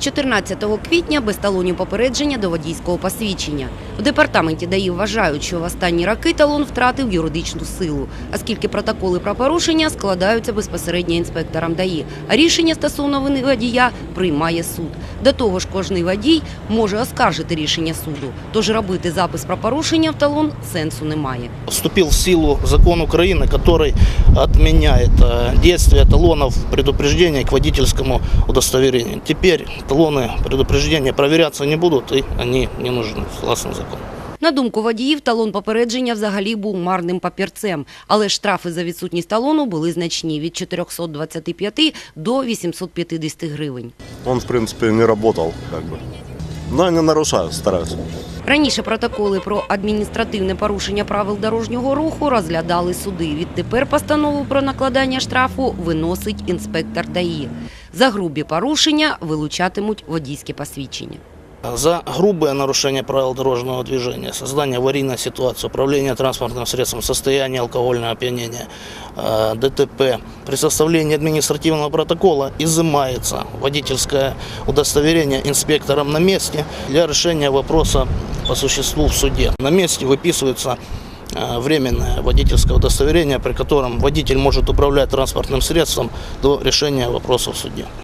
14 квітня без талонів попередження до водійського посвідчення. В департаменті ДАІ вважають, що в останні роки талон втратив юридичну силу, оскільки протоколи про порушення складаються безпосередньо інспекторам ДАІ, а рішення стосовно вини водія приймає суд. До того ж, кожний водій може оскаржити рішення суду, тож робити запис про порушення в талон сенсу немає. Вступил в силу закон Украины, который отменяет э, действие талонов предупреждения к водительскому удостоверению. Теперь талоны предупреждения проверяться не будут, и они не нужны, согласно закону. На думку водіїв, талон попередження взагалі був марним папірцем, але штрафи за відсутність талону були значні – від 425 до 850 гривень. Он, в принципе, не работал, как бы. Но я не нарушаю, стараюсь. Раніше протоколи про адміністративне порушення правил дорожнього руху розглядали суди. Відтепер постанову про накладання штрафу виносить інспектор ДАІ. За грубі порушення вилучатимуть водійське посвідчення. За грубое нарушение правил дорожного движения, создание аварийной ситуации, управление транспортным средством в состоянии алкогольного опьянения, э, ДТП, при составлении административного протокола изымается водительское удостоверение инспектором на месте для решения вопроса по существу в суде. На месте выписывается э, временное водительское удостоверение, при котором водитель может управлять транспортным средством до решения вопроса в суде.